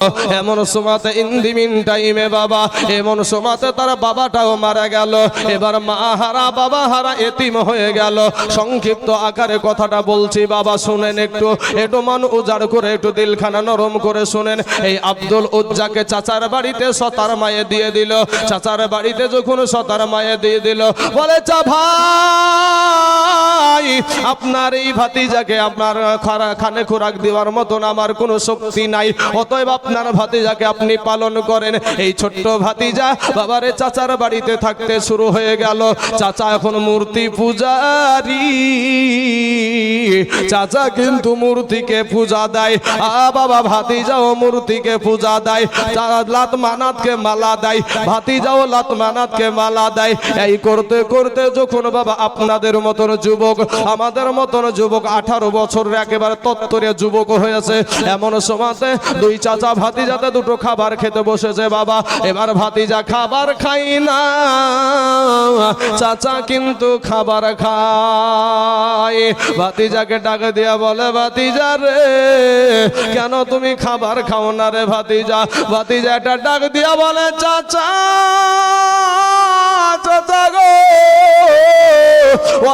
এমন সময়তে ইন্দিমিন টাইমে বাবা, এমন সময়তে তার বাবাটাও মারা গেল। এবার মা হারা, বাবা হারা এতিম হয়ে গেল। সংক্ষিপ্ত আকারে কথাটা বলছি, বাবা শুনেন একটু। একটু মন উজাড় করে, একটু দিলখানা নরম করে শুনেন। এই আব্দুল উজ্জাকে চাচার বাড়িতে সতার মায়ে দিয়ে দিল। চাচার বাড়িতে যখন সতার মায়ে দিয়ে দিল, বলে, চা ভাই, আপনার এই ভাতিজাকে আপনার খানে খোরাক দেওয়ার মতন আমার কোনো শক্তি নাই। অতএব আপনার ভাতিজাকে আপনি পালন করেন। এই ছোট্ট ভাতিজা বাবারে চাচার বাড়িতে থাকতে শুরু হয়ে গেল। চাচা এখন মূর্তি পূজারি। চাচা কিন্তু মূর্তিকে পূজা দেয়। আ, বাবা, ভাতিজাও মূর্তিকে পূজা দেয়। লাত মানাতকে মালা দেয়। ভাতিজাও লাত মানাতকে মালা দেয়। এই করতে করতে যখন বাবা আপনাদের মতন যুবক, আমাদের মতন যুবক আঠারো বছরের একেবারে তত্তরে যুবক হয়েছে। এমন সমাজে দুই চাচা ভাতিজাতে দুটো খাবার খেতে বসেছে, বাবা। এবার ভাতিজা খাবার খাই না। চাচা কিন্তু খাবার খায়। ভাতিজাকে ডাকে দিয়া বলে, ভাতিজা রে, কেন তুমি খাবার খাও না রে ভাতিজা? ভাতিজা একটা ডাক দিয়া বলে, চাচা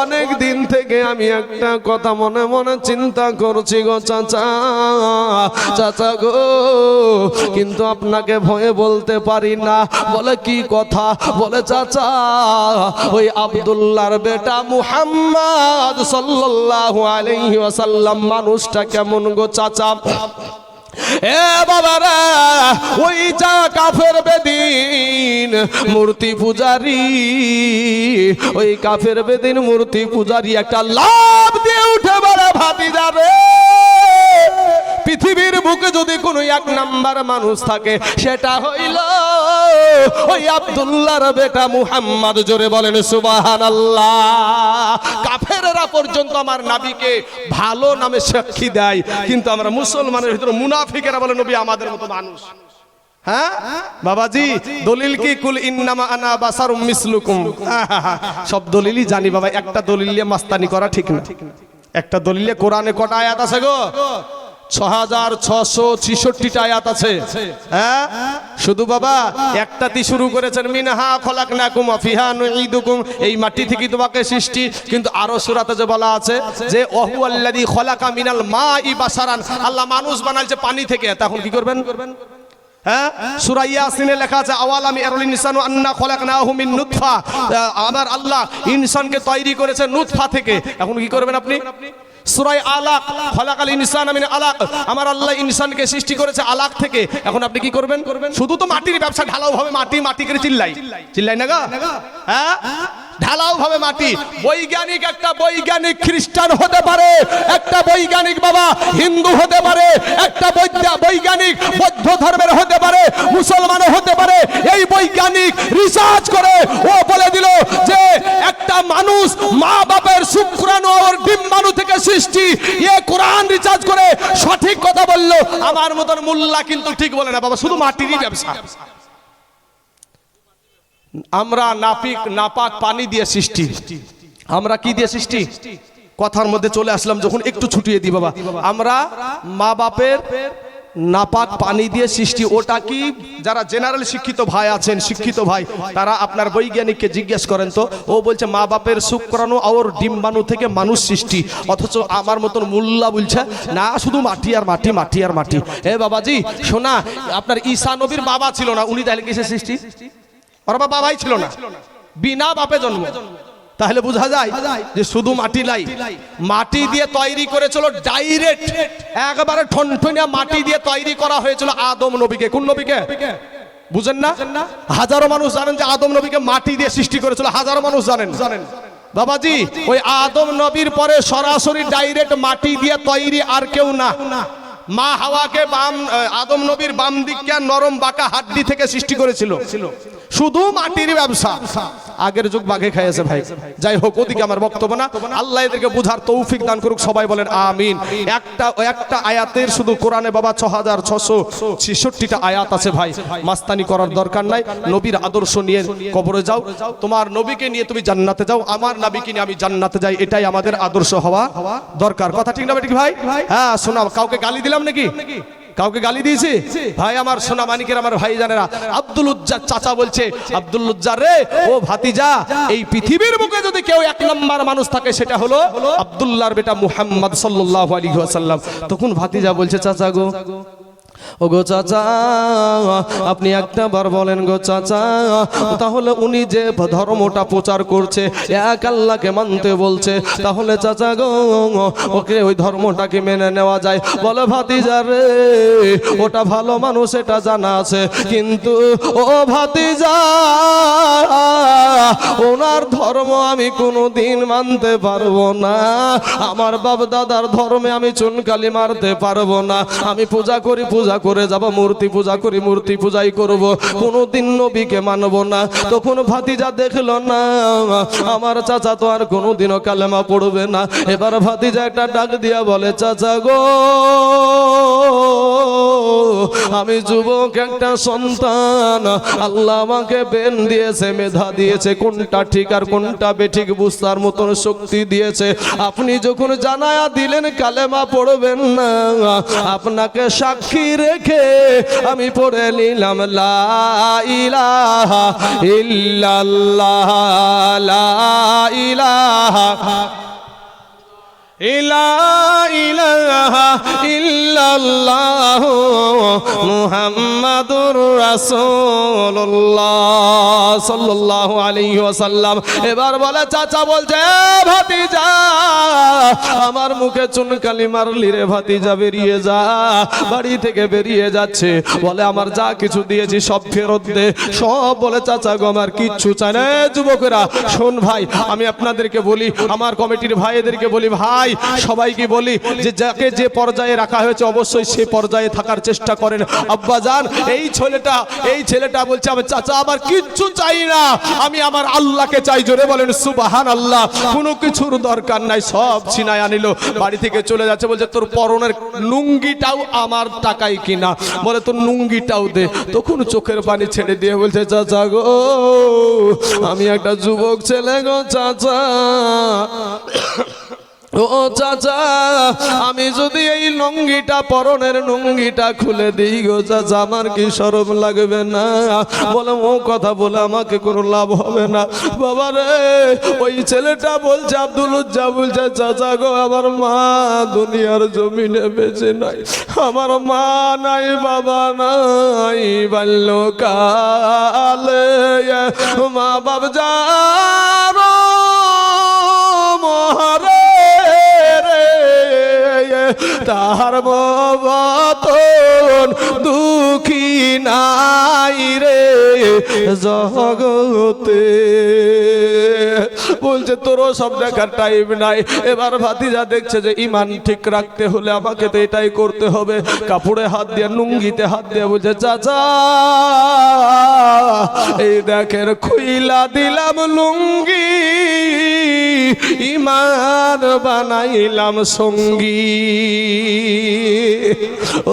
অনেক দিন থেকে আমি একটা কথা মনে মনে চিন্তা করছি গো চাচা। চাচা গো কিন্তু আপনাকে ভয়ে বলতে পারি না। বলে কি কথা? বলে চাচা, ওই আব্দুল্লাহর বেটা মুহাম্মদ সাল্লাল্লাহু আলাইহি ওয়াসাল্লাম মানুষটা কেমন গো চাচা? এ বাবারা, ওই যা কাফের বেদিন মূর্তি পূজারি, ওই কাফের বেদিন মূর্তি পূজারি একটা লাভ দিয়ে উঠে বলে ভাবি যাবে পৃথিবীর বুকে যদি কোনো এক নাম্বার মানুষ থাকে, সেটা হইল ওই আব্দুল্লাহর বেটা মুহাম্মদ। জোরে বলেন সুবাহান আল্লাহ কাফেররা পর্যন্ত আমার নাবিকে ভালো নামে সাক্ষী দেয়, কিন্তু আমরা মুসলমানের ভিতরে মুনাফিকেরা বলে, নবী আমাদের মতো মানুষ। হ্যাঁ? বাবাজি, দলিল কি? কুল সব দলিলই জানি বাবা, একটা দলিল মাস্তানি করা ঠিক না। একটা দলিলে কোরআনে কটা আয়াত আছে গো? ছ হাজার ছশো আয়াত আছে। হ্যাঁ? শুধু বাবা শুরু করেছেন, মিনহা খলাক মাটি থেকে তোমাকে সৃষ্টি, কিন্তু আরও সূরাতে বলা আছে যে খলাকা মিনাল বাসারান। আল্লাহ মানুষ বানাইছে পানি থেকে। তখন কি করবেন? হ্যাঁ? লেখা আছে আমার আল্লাহ ইনসানকে তৈরি করেছে নুতফা থেকে। এখন কি করবেন আপনি? সুরাই আলাক, খলাকাল ইনসান মিন আলাক। আমার আল্লাহ ইনসানকে সৃষ্টি করেছে আলাক থেকে। এখন আপনি কি করবেন? শুধু তো মাটির ব্যবসা ঢালাও ভাবে মাটি মাটি করে চিল্লাই। চিল্লাই না গা? হ্যাঁ? ঢালাও ভাবে মাটি। বৈজ্ঞানিক একটা বৈজ্ঞানিক খ্রিস্টান হতে পারে, একটা বৈজ্ঞানিক বাবা হিন্দু হতে পারে, একটা বৈজ্ঞানিক বৌদ্ধ ধর্মের হতে পারে মুসলমান হতে পারে। এই বৈজ্ঞানিক রিসার্চ করে ও বলে দিল যে একটা মানুষ মা বাপের শুক্রাণু সৃষ্টি। এ কোরআন রিচার্জ করে সঠিক কথা বলল। আমার মতন মোল্লা কিন্তু ঠিক বলে না, বাবা, শুধু মাটিরই ব্যবসা। আমরা নাপিক, নাপাক পানি দিয়ে সৃষ্টি। আমরা কি দিয়ে সৃষ্টি? কথার মধ্যে চলে আসলাম, যখন একটু ছুটিয়ে দিই বাবা। আমরা মা বাপের নাপাক পানি দিয়ে সৃষ্টি। ওটা কি? যারা জেনারেল শিক্ষিত ভাই আছেন, শিক্ষিত ভাই, তারা আপনার বৈজ্ঞানিককে জিজ্ঞেস করেন তো, ও বলছে, মা বাপের শুক্রাণু আর ডিম্বাণু থেকে মানুষ সৃষ্টি। অথচ আমার মতন মোল্লা বলছে, না, শুধু মাটি আর মাটি মাটি আর মাটি। এ বাবাজি, শোনা, আপনার ঈশা নবীর বাবা ছিল না, উনি তাহলে কিসে সৃষ্টি? ওর বাবা বাবাই ছিল না। বিনা বাপে জন্ম। তাহলে বোঝা যায় যে শুধু মাটি লাই মাটি দিয়ে তৈরি করেছিল ডাইরেক্ট একবারে ঠনঠনিয়া মাটি দিয়ে তৈরি করা হয়েছিল আদম নবীকে। কোন নবীকে? বুঝেন না? হাজারো মানুষ জানেন যে আদম নবীকে মাটি দিয়ে সৃষ্টি করেছিল। হাজারো মানুষ জানেন। জানেন। বাবাজি ওই আদম নবীর পরে সরাসরি ডাইরেক্ট মাটি দিয়ে তৈরি আর কেউ না। মা হাওয়াকে বাম আদম নবীর বাম দিককে নরম বাঁকা হাড্ডি থেকে সৃষ্টি করেছিল। শুধু মাটির ব্যবসা। আগের যুগ বাঘে খাইয়েছে ভাই। যাই হোক, ওদিকে আমার বক্তব্য না। আল্লাহ এদেরকে বুঝার তৌফিক দান করুক, সবাই বলেন আমিন। একটা একটা আয়াতের শুধু কোরআনে বাবা ছ হাজার ছশো ছেষট্টিটা আয়াত আছে ভাই। মাস্তানি করার দরকার নাই। নবীর আদর্শ নিয়ে কবরে যাও। তোমার নবীকে নিয়ে তুমি জান্নাতে যাও। আমার নবীকে নিয়ে আমি জান্নাতে যাই। এটাই আমাদের আদর্শ হওয়া দরকার। কথা ঠিক না বেটি ভাই? হ্যাঁ শোনা কাউকে গালি দিলাম নাকি? কাউকে গালি দিয়েছি? ভাই আমার সোনা মানিকের আমার ভাই জানেরা আব্দুল উজ্জার চাচা বলছে আব্দুল উজ্জার রে ও ভাতিজা এই পৃথিবীর বুকে যদি কেউ এক নম্বর মানুষ থাকে সেটা হলো আব্দুল্লাহর বেটা মুহাম্মদ সাল্লাল্লাহু আলাইহি ওয়াসাল্লাম। তখন ভাতিজা বলছে চাচা গো ও গো চাচা, আপনি একটা বার বলেন গো চাচা, তাহলে উনি যে ধর্মটা প্রচার করছে, এক আল্লাহকে মানতে বলছে, তাহলে চাচা গো, ওকে ওই ধর্মটাকে মেনে নেওয়া যায়। বলে ভাতিজা রে, ওটা ভালো মানুষ, এটা জানা আছে, কিন্তু ও ভাতিজা, ওনার ধর্ম আমি কোনো দিন মানতে পারব না। আমার বাপ দাদার ধর্মে আমি চুনকালি মারতে পারব না। আমি পূজা করি, পূজা করে যাব, মূর্তি পূজা করি, মূর্তি পূজাই করব। কোনোদিন নবীকে মানব না। তখন ভাতিজা দেখল, না, আমার চাচা তো আর কোনোদিনও কালেমা পড়বে না। এবার ভাতিজা একটা ডাক দিয়া বলে, চাচা গো আমি যুবক একটা সন্তান। আল্লাহ আমাকে বেন দিয়েছে, মেধা দিয়েছে, কোনটা ঠিক আর কোনটা বেঠিক বুঝতার মতন শক্তি দিয়েছে। আপনি যখন জানায়া দিলেন, কালেমা পড়বেন না। আপনাকে সাক্ষী রেখে আমি পড়ে নিলাম, লা ইলাহা ইল্লাল্লাহ, লা ইলাহা ইলা ইলাহা। ইল্লাল্লাহ ওয়াসাল্লাম। এবার বলে, চাচা বলছে, "এ ভাতিজা, আমার মুখে চুনকালি মারলি রে ভাতিজা, বেরিয়ে যা, বাড়ি থেকে বেরিয়ে যাচ্ছে। বলে, আমার যা কিছু দিয়েছি সব ফেরত দে। সব বলে, চাচা গো, আমার কিচ্ছু চাই না। যুবকেরা, শোন ভাই, আমি আপনাদেরকে বলি, আমার কমিটির ভাইদেরকে বলি, ভাই সবাইকে বলি যে যাকে যে পর্যায়ে রাখা হয়েছে অবশ্যই সে পর্যায়ে থাকার চেষ্টা করেন। আব্বা জান, এই ছেলেটা এই ছেলেটা বলছে আমার চাচা, আমার কিচ্ছু চাই না। আমি আমার আল্লাহকে চাই। জোরে বলেন সুবাহান আল্লাহ কোনো কিছুর দরকার নাই, সব ছিনায় আনিল। বাড়ি থেকে চলে যাচ্ছে, বলছে, তোর পরনের লুঙ্গিটাও আমার টাকায় কিনা। বলে, তোর লুঙ্গিটাও দে। তখন চোখের পানি ছেড়ে দিয়ে বলছে, চাচা গো, আমি একটা যুবক ছেলে গো, চাচা। ও চাচা, আমি যদি এই লুঙ্গিটা, পরনের লুঙ্গিটা খুলে দিই গো চাচা, আমার কি সরম লাগবে না? বলে, ও কথা বলে আমাকে কোনো লাভ হবে না। বাবা রে, ওই ছেলেটা বলছে, আব্দুল উজ্জা বলছে, চাচা গো, আমার মা দুনিয়ার জমিনে বেঁচে নাই। আমার মা নাই, বাবা নাই, বাল্যকালে মা বাপ যারো তাহার মতন দুঃখী নাই রে জগতে। বলছে তোরও সব দেখার টাইম নাই। এবার ভাতিজা দেখছে যে ইমান ঠিক রাখতে হলে আমাকে তো এটাই করতে হবে। কাপড়ে হাত দিয়ে নুঙ্গিতে হাত দিয়ে বলছে, চাচা, এই দেখের খুইলা দিলাম লুঙ্গি ইমান বানাইলাম সঙ্গী।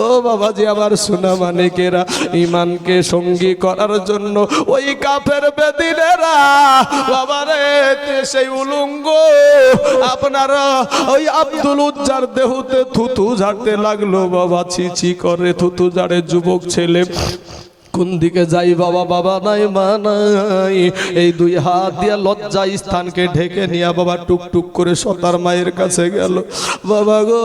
ও বাবাজি, আবার শোনা মানিকেরা ইমানকে সঙ্গী করার জন্য ওই কাফের বেদিনেরা, বাবারে সেই উলুঙ্গ। আপনারা ওই আব্দুল উজ্জার দেহতে থুতু ঝাড়তে লাগল। বাবা ছি করে থুতু ঝাড়ে যুবক ছেলে। কোন দিকে যাই বাবা বাবা নাই, মা নাই? এই দুই হাত দিয়ে লজ্জা স্থানকে ঢেকে নিয়ে বাবা টুক টুক করে সতার মায়ের কাছে গেল। বাবা গো,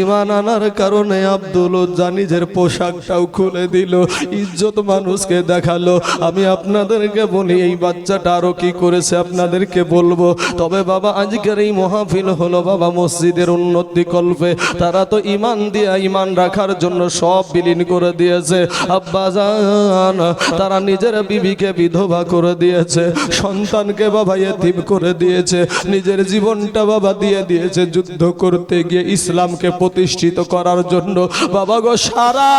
ইমান আনার কারণে আব্দুল উজ্জা নিজের পোশাকটাও খুলে দিল, ইজ্জত মানুষকে দেখাল। আমি আপনাদেরকে বলি, এই বাচ্চাটা আরও কি করেছে আপনাদেরকে বলব? তবে বাবা, আজকের এই মহাফিল হলো বাবা মসজিদের উন্নতি কল্পে। তারা তো ইমান দিয়া ইমান রাখার জন্য সব বিলীন করে দিয়েছে। আব্বা জান, তারা নিজের বিবিকে বিধবা করে দিয়েছে, সন্তানকে বাবা এতিম করে দিয়েছে, নিজের জীবনটা বাবা দিয়ে দিয়েছে যুদ্ধ করতে গিয়ে ইসলামকে প্রতিষ্ঠিত করার জন্য। বাবা গো, সারা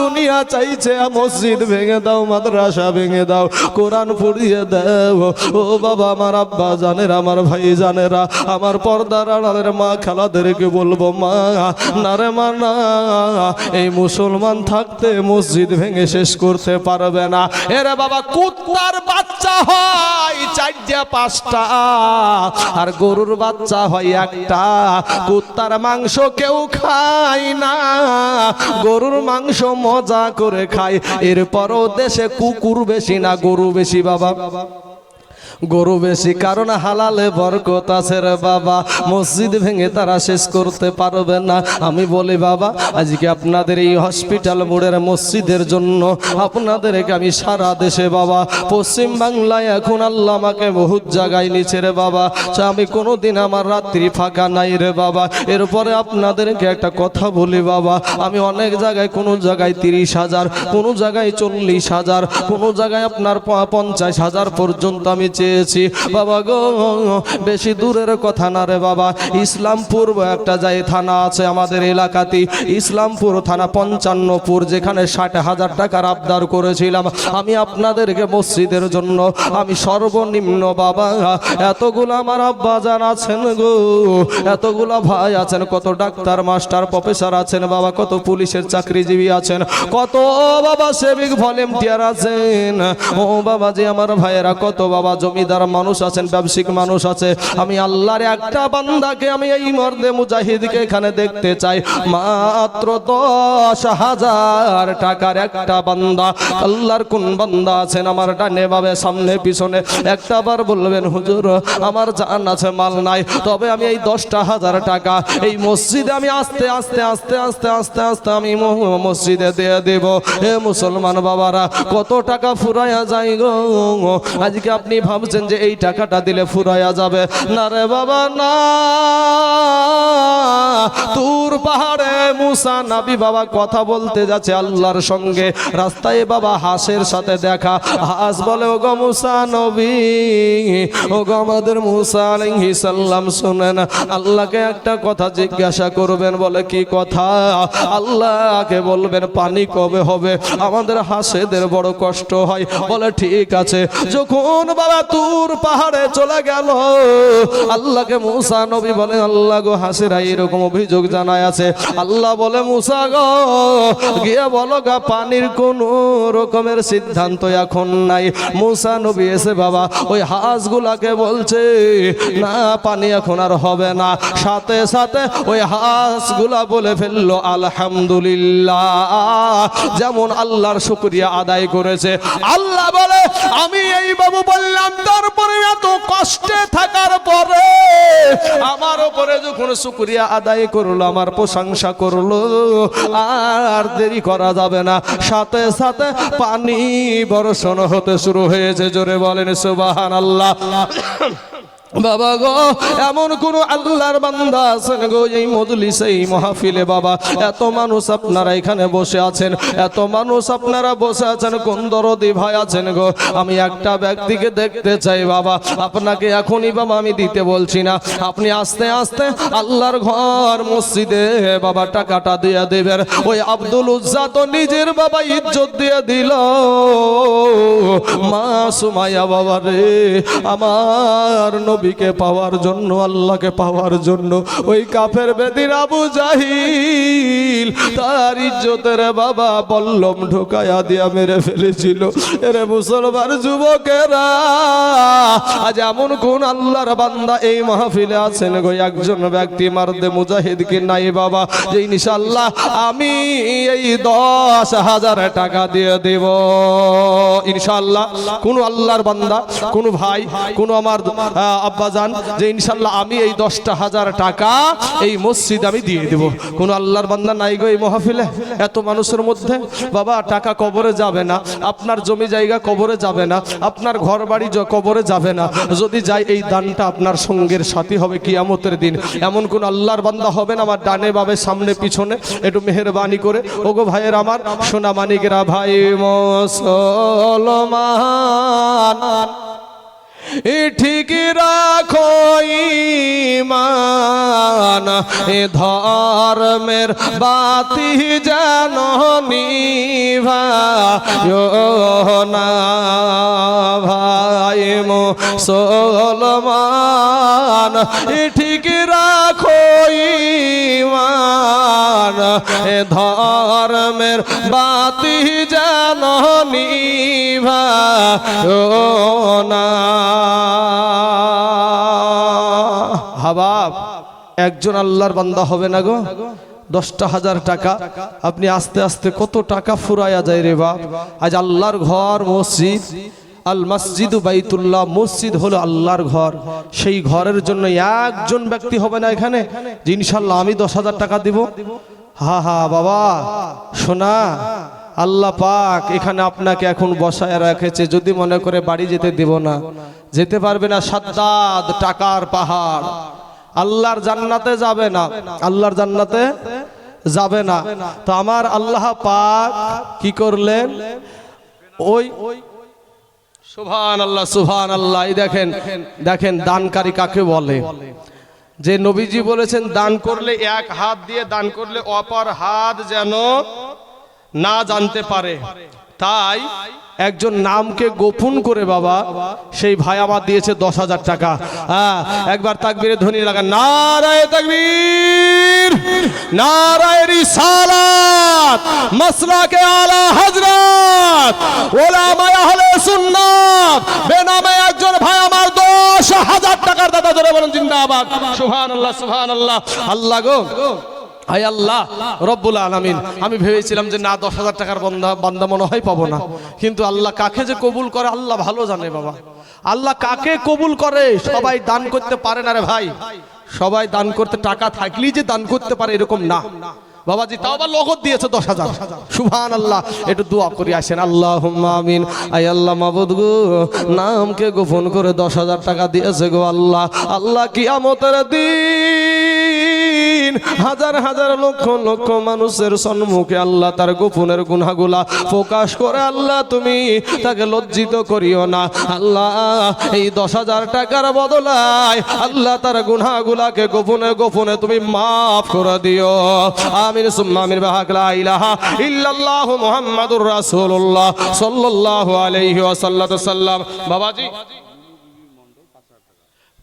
দুনিয়া চাইছে মসজিদ ভেঙে দাও, মাদ্রাসা ভেঙে দাও, কোরআন পড়িয়ে দাও। ও বাবা, আমার আব্বা জানেরা, আমার ভাই জানেরা, আমার পর্দার আড়ালের মা খালাদেরকে বলব, মা, না রে মা, না। এই মুসলমান থাকতে মসজিদ ভেঙে শেষ করতে পারবে না। এরে বাবা, কুত্তার বাচ্চা হয়, চারটা, পাঁচটা। আর গরুর বাচ্চা হয় একটা। কুত্তার মাংস কেউ খায় না। গরুর মাংস মজা করে খায়। এরপরও দেশে কুকুর বেশি না, গরু বেশি বাবা। গরু বেশি, কারণ হালালে বরকত আছে রে বাবা। মসজিদ ভেঙে তারা শেষ করতে পারবে না। আমি বলি, বাবা, আজকে আপনাদের এই হসপিটাল মোড়ের মসজিদের জন্য আপনাদেরকে আমি সারা দেশে, বাবা, পশ্চিম বাংলায় এখন আল্লাহ আমাকে বহুত জায়গায় নিচে রে বাবা। আমি কোনো দিন আমার রাত্রি ফাঁকা নাই রে বাবা। এরপরে আপনাদেরকে একটা কথা বলি, বাবা, আমি অনেক জায়গায় কোনো জায়গায় তিরিশ হাজার, কোনো জায়গায় চল্লিশ হাজার, কোনো জায়গায় আপনার পঞ্চাশ হাজার পর্যন্ত আমি চেয়েছি বাবা গো, বেশি দূরের কথা না রে বাবা। ইসলামপুর একটা যাই থানা আছে আমাদের এলাকাতে ইসলামপুর থানা পঞ্চান্নপুর, যেখানে ষাট হাজার টাকার আবদার করেছিলাম। আমি আপনাদেরকে মসজিদের জন্য, আমি সর্বনিম্ন বাবা, এতগুলো আমার আব্বা জান আছেন গো। এতগুলো ভাই আছেন, কত ডাক্তার, মাস্টার, প্রফেসর আছেন বাবা, কত পুলিশের চাকরিজীবী আছেন, কত বাবা সেবিক ভলেন্টিয়ার আছেন। ও বাবা যে আমার ভাইয়েরা, কত বাবা জমিদার মানুষ আছেন, ব্যবসায়িক মানুষ আছে। আমি আল্লাহর একটা বান্দাকে আমি এই মর্দে মুজাহিদকে এখানে দেখতে চাই। মাত্র দশ হাজার টাকার একটা বান্দা। আল্লাহর কোন বান্দা আছেন আমার ডানে বাবে সামনে পিছনে? একটা বার বলবেন, হুজুর, আমার জান আছে, মাল নাই। তবে আমি এই দশটা হাজার টাকা এই মসজিদে আমি আস্তে আস্তে আস্তে আস্তে আস্তে আস্তে আমি মসজিদে দিয়ে দেব। হে মুসলমান বাবারা, কত টাকা ফুরাইয়া যায় গো? আজকে আপনি ভাবছেন যে এই টাকাটা দিলে ফুরাইয়া যাবে। না রে বাবা, না। তুর পাহাড়ে মুসা নাবি বাবা কথা বলতে যাচ্ছে আল্লাহর সঙ্গে। রাস্তায় বাবা হাঁসের সাথে দেখা। হাঁস বলে ও মুসা নবী ও গো আমাদের মুসা আলাইহিস সালাম শুনেন, আল্লাহকে একটা কথা জিজ্ঞাসা করবেন। বলে, কি কথা? আল্লাহকে বলবেন, পানি কবে হবে? আমাদের হাসেদের বড় কষ্ট হয়। বলে, ঠিক আছে। যখন বাবা তুর পাহাড়ে চলে গেল। আল্লাহকে মুসা নবী বলে, আল্লাহ গো হাসিরা এরকম অভিযোগ জানায় আছে। আল্লাহ বলে, মুসা গো, গিয়ে বলো গা, পানির কোন রকমের সিদ্ধান্ত এখন নাই। মুসা নবী এসে, বাবা, ওই হাঁসগুলাকে বলছে, না, পানি এখন আর হবে না। সাথে সাথে ওই হাঁসগুলা বলে ফেলল, আলহামদুলিল্লাহ। যেমন আল্লাহর শুক্রিয়া আদায় করেছে। আল্লাহ বলে, আমি এই বাবু বললাম তারপরে এত কষ্টে থাকার পরে আমার উপরে যখন শুক্রিয়া আদায় করল, আমার প্রশংসা করল, আর দেরি করা যাবে না। সাথে সাথে পানি বর্ষণ হতে শুরু হয়েছে। জোরে বলেন সুবাহান আল্লাহ বাবা গো, এমন কোন আল্লাহর বান্দা আছেন গো এই মজলিস, এই মাহফিলে বাবা। এত মানুষ আপনারা এখানে বসে আছেন, এত মানুষ আপনারা বসে আছেন, কোন দরদি ভাই আছেন গো? আমি একটা ব্যক্তিকে দেখতে চাই বাবা, আপনাকে এখনই বাবা আমি দিতে বলছি না। আপনি আস্তে আস্তে আল্লাহর ঘর, মসজিদে বাবা টাকাটা দিয়ে দেবেন। ওই আব্দুল উজ্জা তো নিজের বাবা ইজ্জত দিয়ে দিল। মা সুমাইয়া বাবা রে, আমার নবীকে পাওয়ার জন্য, আল্লাহকে পাওয়ার জন্য, ওই কাফের বেদিন আবু জাহিল, তার ইজ্জতের বাবা বল্লম ঢোকায়া দিয়া মেরে ফেলেছিল। এরে মুসলমান যুবকেরা, আজ এমন কোন আল্লাহর বান্দা এই মাহফিলে আছেন গো? একজন ব্যক্তি মারদে মুজাহিদ কি নাই বাবা? যে ইনশাল্লাহ আমি এই দশ হাজার টাকা দিয়ে দেব। ইনশাল্লাহ কোন আল্লাহর বান্দা, কোন ভাই, কোন আমার আব্বাজান, যে ইনশাল্লাহ আমি এই দশটা হাজার টাকা এই মসজিদ আমি দিয়ে দেব। কোন আল্লাহর বান্দা নাই গো এই মহাফিলে, এত মানুষের মধ্যে। বাবা, টাকা কবরে যাবে না, আপনার জমি জায়গা কবরে যাবে না, আপনার ঘর বাড়ি কবরে যাবে না। যদি যাই, এই দানটা আপনার সঙ্গের সাথী হবে কিয়ামতের দিন। এমন কোন আল্লাহর বান্দা হবে না, আমার ডানে বাবে সামনে পিছনে। একটু মেহরবানি করে, ওগো ভাইয়ের আমার, সোনা মানিকেরা ভাই, মুসলমান। ঠিক রাখো ইমান এ ধর্মের বাতি যেন নিভায় না ভাই মুসলমান, এ ঠিক রাখো ইমান এ ধর্মের বাতি যেন নিভা না। হাবাব, একজন আল্লাহর বান্দা হবে না গো? দশটা হাজার টাকা। আপনি আস্তে আস্তে কত টাকা ফুরাইয়া যায় রে বাপ। আজ আল্লাহর ঘর, মসজিদ। আল মসজিদ বাইতুল্লাহ, মসজিদ হলো আল্লাহর ঘর। সেই ঘরের জন্য একজন ব্যক্তি হবে না এখানে? যে ইনশাল্লাহ আমি দশ হাজার টাকা দিব। হা হা, বাবা, শোনা। আল্লাহ পাক এখানে আপনাকে এখন বসায় রেখেছে। যদি মনে করে বাড়ি যেতে দেব না। যেতে পারবে না সাদ্দাদ, টাকার পাহাড়। আল্লাহর জান্নাতে যাবে না। আল্লাহর জান্নাতে যাবে না। তো আমার আল্লাহ পাক কি করলেন? ওই সুভান আল্লাহ সুভান আল্লাহ দেখেন দেখেন দানকারী কাকে বলে? যে নবীজি বলেছেন, দান করলে এক হাত দিয়ে দান করলে অপর হাত যেন না জানতে পারে। তাই একজন নামকে গোপন করে বাবা, সেই ভাই আমার দিয়েছে দশ হাজার টাকা। হ্যাঁ একবার তাকবীরে ধ্বনি লাগা নারায় তাকবীর, নারায় রিসালাত, মাসলাকে আলা হযরত ওলামা আহলে সুন্নাত, বেনামে একজন ভাই আমার দশ হাজার টাকার দাদা ধরে বলেন, জিন্দাবাদ, সুবহানাল্লাহ সুবহানাল্লাহ। আল্লাহ গো হাই আল্লাহ, রব্বুল আলামিন। আমি ভেবেছিলাম যে না, দশ হাজার টাকার বান্দা বান্দা মনে হয় পাবো না। কিন্তু আল্লাহ কাকে যে কবুল করে, আল্লাহ ভালো জানে বাবা। আল্লাহ কাকে কবুল করে, সবাই দান করতে পারে না রে ভাই। সবাই দান করতে টাকা থাকলেই যে দান করতে পারে এরকম না। বাবাজি, তাও আবার লগত দিয়েছে দশ হাজার। সুভান আল্লাহ একটু দোয়া করি, আসেন আল্লাহ আমিন। আই আল্লাহ, মাবুদ গো, নামকে গোপন করে দশ হাজার টাকা দিয়েছে গো আল্লাহ। আল্লাহ কিয়ামতের দিন হাজার হাজার লক্ষ লক্ষ মানুষের সম্মুখে আল্লাহ তার গোপনের গুনাগুলা প্রকাশ করে। আল্লাহ, তুমি তাকে লজ্জিত করিও না। আল্লাহ, এই দশ হাজার টাকার বদলায় আল্লাহ তার গুনাগুলাকে গোপনে গোপনে তুমি মাফ করে দিও। আমিন, সুম্মা আমিন বাহাকলা ইলাহা ইল্লাল্লাহু মুহাম্মাদুর রাসূলুল্লাহ সাল্লাল্লাহু আলাইহি ওয়াসাল্লাতু সাল্লাম বাবাজি।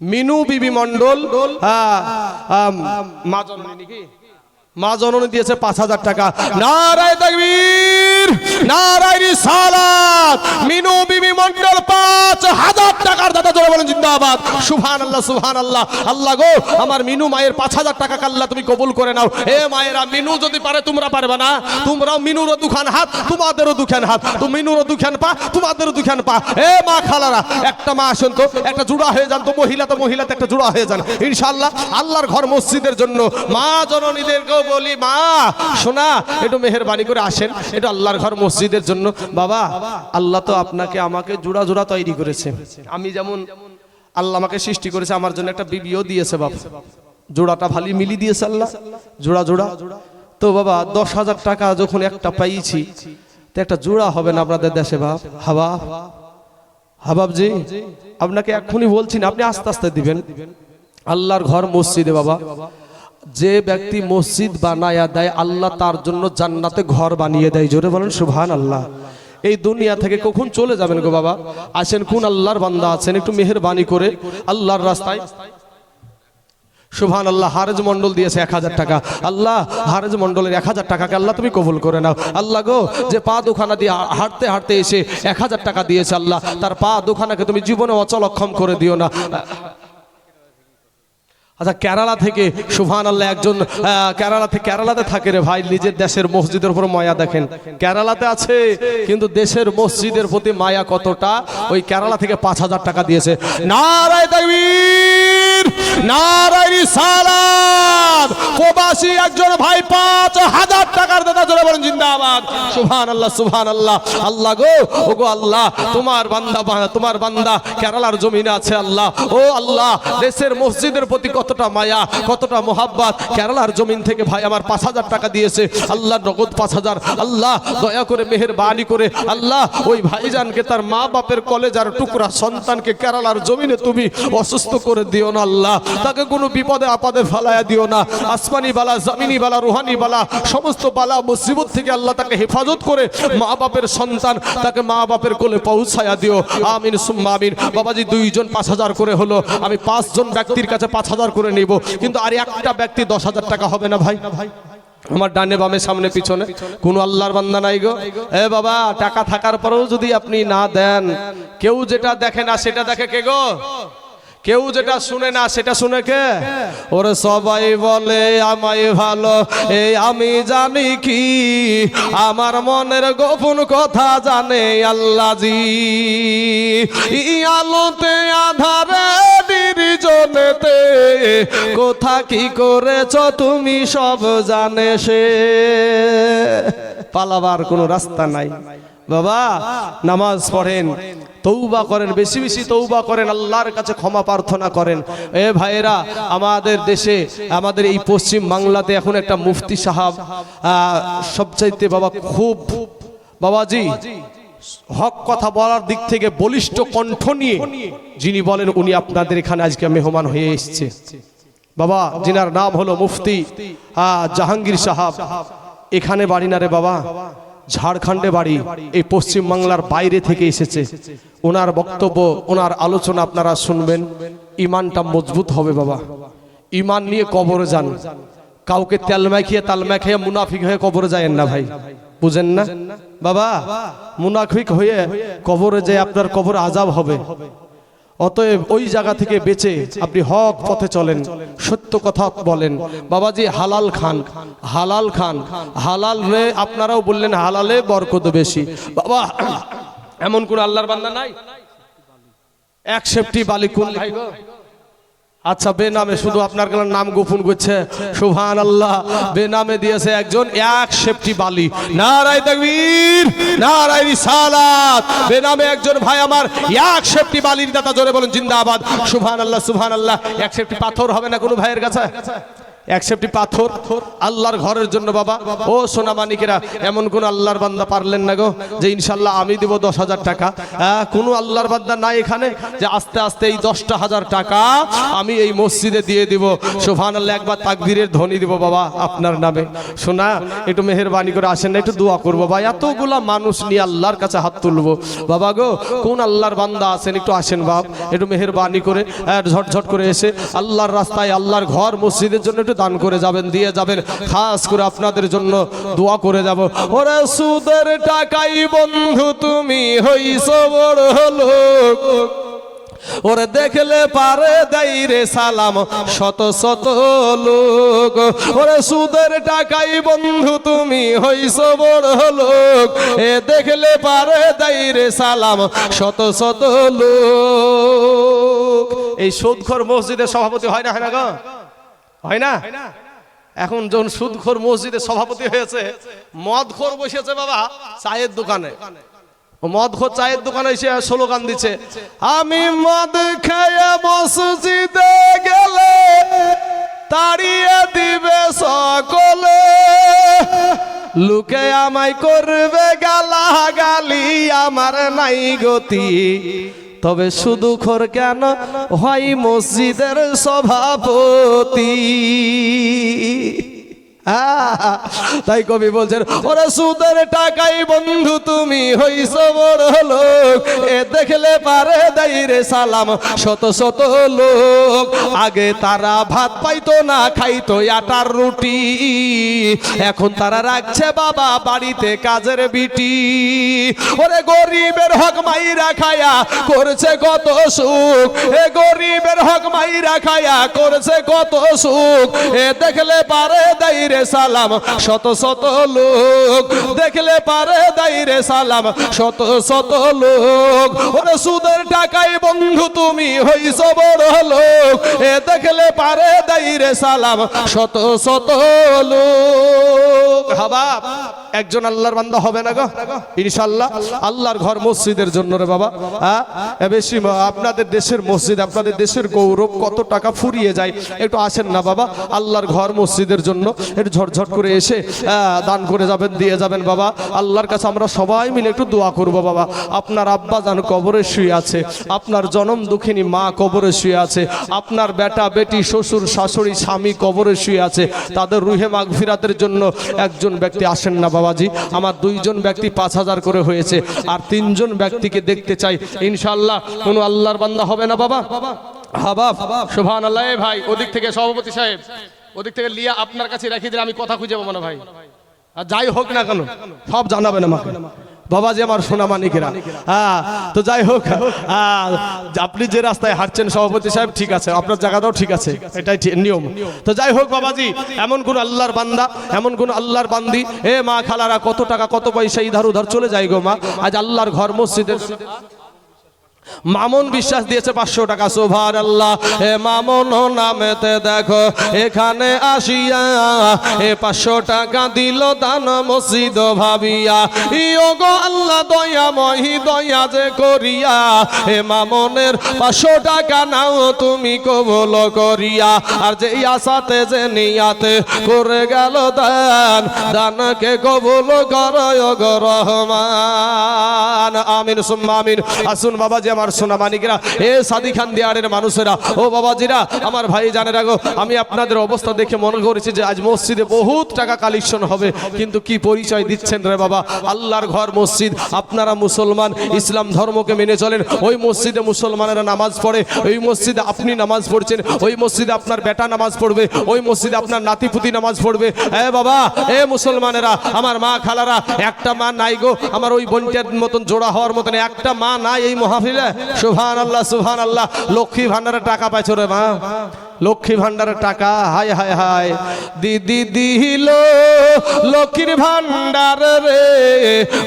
মিনু বিবি মন্ডল হ্যাঁ মা জননী নাকি? মা জননী দিয়েছে পাঁচ হাজার টাকা। নারায় তাকবীর! নারায় রিসালাত মিনু বিবি মন্ডল পাঁচ হাজার টাকার দাদা বলেন, জিন্দাবাদ। আল্লাহ আল্লাহ আল্লাহ গো, আমার মিনু মায়ের পাঁচ হাজার টাকা কাল্লা তুমি কবুল করে নাও। এ মায়েরা, মিনু যদি পারে, তোমরা পারবে না। তোমরাও মিনুরও দুখান হাত, তোমাদেরও দুখান হাত। তো মিনুরও দুখান পা, তোমাদেরও দুখান পা। এ মা খালারা, একটা মা আসেন তো, একটা জুড়া হয়ে যান তো, মহিলা তো মহিলাতে একটা জুড়া হয়ে যান। ইনশাআল্লাহ, আল্লাহর ঘর মসজিদের জন্য মা জননীদেরকেও বলি, মা, শোনা, একটু মেহেরবানি করে আসেন, একটু আল্লাহর ঘর মসজিদের জন্য। বাবা, আল্লাহ তো আপনাকে আমাকে জোড়া জোড়া তৈরি করেছে। আমি যেমন আল্লাহ আমাকে সৃষ্টি করেছে, আমার জন্য একটা বিবিও দিয়েছে বাবা জোড়াটা ভালি মিলি দিয়েছে আল্লাহ। জোড়া জোড়া। তো বাবা, দশ হাজার টাকা যখন একটা পাইছি, তো একটা জোড়া হবে না আপনাদের দেশে বাপ? হাবা হাবাবজি আপনাকে এক্ষুনি বলছি না, আপনি আস্তে আস্তে দিবেন। আল্লাহর ঘর মসজিদে বাবা। যে ব্যক্তি মসজিদ বানায়া দেয়, আল্লাহ তার জন্য জান্নাতে ঘর বানিয়ে দেয়। জোরে বলেন সুবহান আল্লাহ এই দুনিয়া থেকে কখন চলে যাবেন গো বাবা? আসেন, কোন আল্লাহর বান্দা আছেন? একটু মেহেরবানি করে আল্লাহর রাস্তায়। সুবহান আল্লাহ হারেজ মন্ডল দিয়েছে এক হাজার টাকা। আল্লাহ, হারেজ মন্ডলের এক হাজার টাকাকে আল্লাহ তুমি কবুল করে নাও। আল্লাহ গো, যে পা দুখানা দিয়ে হাঁটতে হাঁটতে এসে এক হাজার টাকা দিয়েছে আল্লাহ, তার পা দুখানাকে তুমি জীবনে অচলক্ষম করে দিও না। আচ্ছা কেরালা থেকে সুফান আল্লাহ একজন আহ, কেরালা থেকে কেরালাতে থাকে রে ভাই নিজের দেশের মসজিদের উপর মায়া দেখেন। কেরালাতে আছে কিন্তু দেশের মসজিদের প্রতি মায়া কতটা? ওই কেরালা থেকে পাঁচ হাজার টাকা দিয়েছে। নারায় তাকবীর নারায় রিসালাত প্রবাসী একজন ভাই পাঁচ হাজার টাকার দাদা, জোরে বলেন জিন্দাবাদ। সুবহান আল্লাহ সুবহান আল্লাহ আল্লাহ গো ও গো আল্লাহ, তোমার বান্দা তোমার বান্দা কেরালার জমিনে আছে আল্লাহ। ও আল্লাহ, দেশের মসজিদের প্রতি কতটা মায়া, কতটা মোহাব্বত। কেরালার জমিন থেকে ভাই আমার পাঁচ হাজার টাকা দিয়েছে। আল্লাহ নগদ পাঁচ হাজার। আল্লাহ, দয়া করে মেহেরবানি করে। আল্লাহ, ওই ভাইজানকে তার মা বাপের কলেজার টুকরা সন্তানকে কেরালার জমিনে তুমি অসুস্থ করে দিও না। আল্লাহ, তাকে কোনো বিপদে আপদে ফেলায়া দিও না। আসমানি বালা, জামিনি বালা, রুহানি বালা, সমস্ত বালা, মুসিবত থেকে আল্লাহ তাকে হেফাজত করে মা বাপের সন্তান তাকে মা বাপের কোলে পৌঁছায়া দিও। আমিন, সুম্মা আমিন। বাবাজি দুইজন পাঁচ হাজার করে হলো। আমি পাঁচজন ব্যক্তির কাছে পাঁচ হাজার করে নিব। কিন্তু আর একটা ব্যক্তি দশ হাজার টাকা হবে না ভাই ভাই। আমার ডানে বামে, সামনে পিছনে। কোনো আল্লাহর বান্দা নাই গো। এ বাবা, টাকা থাকার পরেও যদি আপনি না দেন, কেউ যেটা দেখে না সেটা দেখে কে গো? কেউ যেটা শুনে না, সেটা শুনে কে? ওরে সবাই বলে, আমায় ভালো এই আমি জানি কি, আমার মনের গোপন কথা জানে আল্লাহজি। ই আলোতে আধারে নির্জনেতে, কোথা কি করেছ তুমি সব জানে সে। পালাবার কোনো রাস্তা নাই। বাবা, নামাজ পড়েন। তৌবা করেন, বেশি বেশি তৌবা করেন, আল্লাহর কাছে ক্ষমা প্রার্থনা করেন। এ ভাইয়েরা, আমাদের দেশে, আমাদের এই পশ্চিম বাংলাতে এখন একটা মুফতি সাহাব সবচাইতে বাবা খুব, বাবাজি, হক কথা বলার দিক থেকে বলিষ্ঠ কণ্ঠ নিয়ে যিনি বলেন, উনি আপনাদের এখানে আজকে মেহমান হয়ে এসছে। বাবা, যিনার নাম হলো মুফতি জাহাঙ্গীর সাহাব। এখানে বাড়ি না রে বাবা, ঝাড়খণ্ডে বাড়ি, এই পশ্চিম বাংলার বাইরে থেকে এসেছে। ওনার বক্তব্য, ওনার আলোচনা আপনারা শুনবেন। ইমানটা মজবুত হবে বাবা। ইমান নিয়ে কবরে যান। কাউকে তেল মাখিয়ে তাল মাখিয়ে মুনাফিক হয়ে কবরে যায়েন না ভাই। বুঝেন না? বাবা, মুনাফিক হয়ে কবরে যে আপনার কবর আজাব হবে। অতএব ওই জায়গা থেকে বেঁচে আপনি হক পথে চলেন, সত্য কথা বলেন। বাবাজি, হালাল খান হালাল খান। হালাল রে, আপনারাও বললেন হালালে বরকত বেশি। বাবা এমন কোন আল্লাহর বান্দা নাই? এক সেফটি বালি কোন ভাই গো? আচ্ছা বেনামে শুধু আপনার গেলার নাম গোপন করছে। সুভান আল্লাহ বেনামে দিয়েছে একজন এক সেফটি বালি। নারাই তাকবীর নারাই রিসালাত। বেনামে একজন ভাই আমার এক সেফটি বালির দাতা জোরে বলেন, জিন্দাবাদ। সুভান আল্লাহ সুভান আল্লাহ এক সেফটি পাথর হবে না কোনো ভাইয়ের কাছে? এক সেফটি পাথর। আল্লাহর ঘরের জন্য বাবা। ও সোনা মানিকেরা, এমন কোন আল্লাহর বান্দা পারলেন না গো, যে ইনশাল্লাহ আমি দিব দশ হাজার টাকা। কোনো আল্লাহর বান্দা নাই এখানে যে আস্তে আস্তে এই দশটা হাজার টাকা আমি এই মসজিদে দিয়ে দিব। সোফান আল্লাহ একবার তাকবীরের ধ্বনি দিব বাবা, আপনার নামে। শোনা একটু মেহরবানি করে আসেন না, একটু দোয়া করব ভাই। এতগুলা মানুষ নিয়ে আল্লাহর কাছে হাত তুলবো। বাবা গো, কোন আল্লাহর বান্দা আছেন, একটু আসেন বাপ, একটু মেহরবানি করে ঝটঝট করে এসে আল্লাহর রাস্তায়, আল্লাহর ঘর মসজিদের জন্য একটু দান করে যাবেন, দিয়ে যাবেন। খাস করে আপনাদের জন্য দোয়া করে যাব। ওরে সুদের টাকাই বন্ধু তুমি হইছ বড় লোক। ওরে দেখলে পারে দেই রে সালাম, শত শত লোক। ওরে সুদের টাকাই বন্ধু তুমি হইছ বড় লোক। এ দেখলে পারে দেই রে সালাম, শত শত লোক। এই সুদখোর মসজিদের সভাপতি হয় না হয় না গো? হয় না? এখন যখন সুদখোর মসজিদে সভাপতি হয়েছে, মদখোর বসেছে বাবা, চায়ের দোকানে। মদখোর চায়ের দোকানে এসে স্লোগান দিচ্ছে, আমি মদ খেয়ে মসজিদে গেলে তাড়িয়ে দিবে সকলে। লুকে আমায় করবে গালা গালি আমার নাই গতি। তবে শুধু খোর কেন হয় মসজিদের সভাপতি। তাই কবি বলছেন ওরে সুদের টাকাই বন্ধু তুমি হইছ বড় লোক। এ দেখলে পারে দেই রে সালাম, শত শত লোক। আগে তারা ভাত পাইতো না, খাইতো আটার রুটি। এখন তারা রাখছে বাবা বাড়িতে কাজের বিটি। ওরে গরিবের হক মাইরা খায়া করছে কত সুখ। এ গরিবের হক মাইরা খায়া করছে কত সুখ। এ দেখলে পারে দেই রে সালাম, শত শত লোক দেখলে পারে দেই রে সালাম, শত শত লোক। ওরে সুদের টাকাই বন্ধু তুমি হইছ বড় লোক, এ দেখলে পারে দেই রে সালাম, শত শত লোক। হাবা একজন আল্লাহর বান্দা হবে না গো? ইনশাল্লাহ আল্লাহর ঘর মসজিদের জন্য রে বাবা। হ্যাঁ? বেশি আপনাদের দেশের মসজিদ, আপনাদের দেশের গৌরব কত টাকা ফুরিয়ে যায়, একটু আসেন না বাবা। আল্লাহর ঘর মসজিদের জন্য। ঝটঝট করে এসে দান করে যাবেন, দিয়ে যাবেন, বাবা। আল্লাহর কাছে আমরা সবাই মিলে একটু দোয়া করব, বাবা। আপনার আব্বা যান কবরে শুয়ে আছে, আপনার জনম দুঃখিনী মা কবরে শুয়ে আছে, আপনার বেটা, বেটি, শ্বশুর, শাশুড়ি, স্বামী কবরে শুয়ে আছে। তাদের রুহে মাগফিরাতের জন্য একজন ব্যক্তি আসেন না, বাবাজি। আমার দুইজন ব্যক্তি পাঁচ হাজার করে হয়েছে, আর তিনজন ব্যক্তিকে দেখতে চাই। ইনশাল্লাহ কোনো আল্লাহর বান্দা হবে না, বাবা। হাবাব সুবহান আল্লাহ ভাই, ওদিক থেকে সভাপতি সাহেব। ওদিক থেকে লিয়া আপনার কাছে রেখে দিলে আমি কথা খুঁজে পাবো না ভাই। আর যাই হোক না কেন সব জানাবেন আমাকে। বাবাজি আমার সোনা মানিকেরা হ্যাঁ তো যাই হোক হ্যাঁ, আপনি যে রাস্তায় হাঁটছেন সভাপতি সাহেব ঠিক আছে আপনার জায়গাটাও ঠিক আছে এটাই নিয়ম। তো যাই হোক বাবাজি এমন কোন আল্লাহর বান্দা এমন কোন আল্লাহর বান্দি এ মা খালারা কত টাকা কত পয়সা ইধার উধার চলে যায় গো মা। আজ আল্লাহর ঘর মসজিদের মামুন বিশ্বাস দিয়েছে পাঁচশো টাকা সোভার আল্লাহ হে মামুন নামেতে দেখো, এখানে আসিয়া এ পাঁচশো টাকা দিল দান মসজিদ ভাবিয়া। ইও গো আল্লাহ দয়া মহি দয়া যে করিয়া। হে মামনের পাঁচশো টাকা নাও তুমি কবল করিয়া। আর যে আশাতে, যে নিয়াতে করে গেল দান, দানকে কবল করয় গো রহমান। আমিন, সুম্মা আমিন। আসুন বাবাজি আমার সোনা মানিকরা এ সাদি খান দিয়ারের মানুষেরা, ও বাবাজিরা, আমার ভাই জানে রাখো আমি আপনাদের অবস্থা দেখে মনে করেছি যে আজ মসজিদে বহুত টাকা কালেকশন হবে। কিন্তু কি পরিচয় দিচ্ছেন রে বাবা? আল্লাহর ঘর মসজিদ, আপনারা মুসলমান, ইসলাম ধর্মকে মেনে চলেন। ওই মসজিদে মুসলমানেরা নামাজ পড়ে, ওই মসজিদে আপনি নামাজ পড়ছেন, ওই মসজিদে আপনার বেটা নামাজ পড়বে, ওই মসজিদে আপনার নাতিপুতি নামাজ পড়বে। এ বাবা, এ মুসলমানেরা, আমার মা খালারা, একটা মা নাই গো, আমার ওই বোনটার মতন জোড়া হওয়ার মতন, একটা মা নাই এই মহাফিলে। সুহান আল্লাহ সুহান আল্লাহ লক্ষ্মী টাকা পাইছো রে মা। লক্ষ্মী ভান্ডারের টাকা, হায় হায় হায়। দিদি দিল লক্ষ্মীর ভান্ডার রে।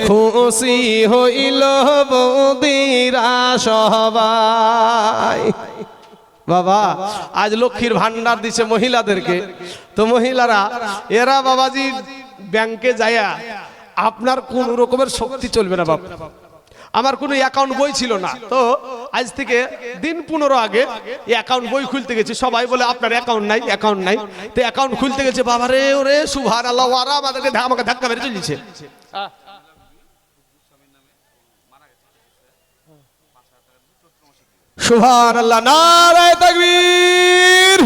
খুশি হইল বৌদিরা সবাই। বাবা, আজ লক্ষ্মীর ভান্ডার দিছে মহিলাদেরকে। তো মহিলারা, এরা বাবাজি ব্যাংকে যায়া, আপনার কোন রকমের শক্তি চলবে না বাবা আমার কোনো অ্যাকাউন্ট বই ছিল না। তো আজ থেকে দিন পনেরো আগে এই অ্যাকাউন্ট বই খুলতে গেছি। সবাই বলে, আপনার অ্যাকাউন্ট নাই অ্যাকাউন্ট নাই। তো অ্যাকাউন্ট খুলতে গেছে বাবা রে ওরে সুভার আল্লাহ আমাদেরকে আমাকে ধাক্কা মেরে চলেছে সুভান আল্লাহ নারায় তাকবীর,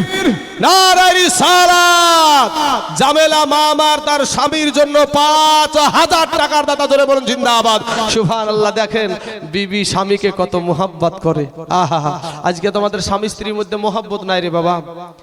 নারায় রিসালাত। জামেলা মামার তার স্বামীর জন্য পাঁচ হাজার টাকার দাতা ধরে বলুন, জিন্দাবাদ। সুভান আল্লাহ দেখেন বিবি স্বামীকে কত মোহাব্বত করে। আহা আজকে তোমাদের স্বামী স্ত্রীর মধ্যে মোহাব্বত নাই রে বাবা।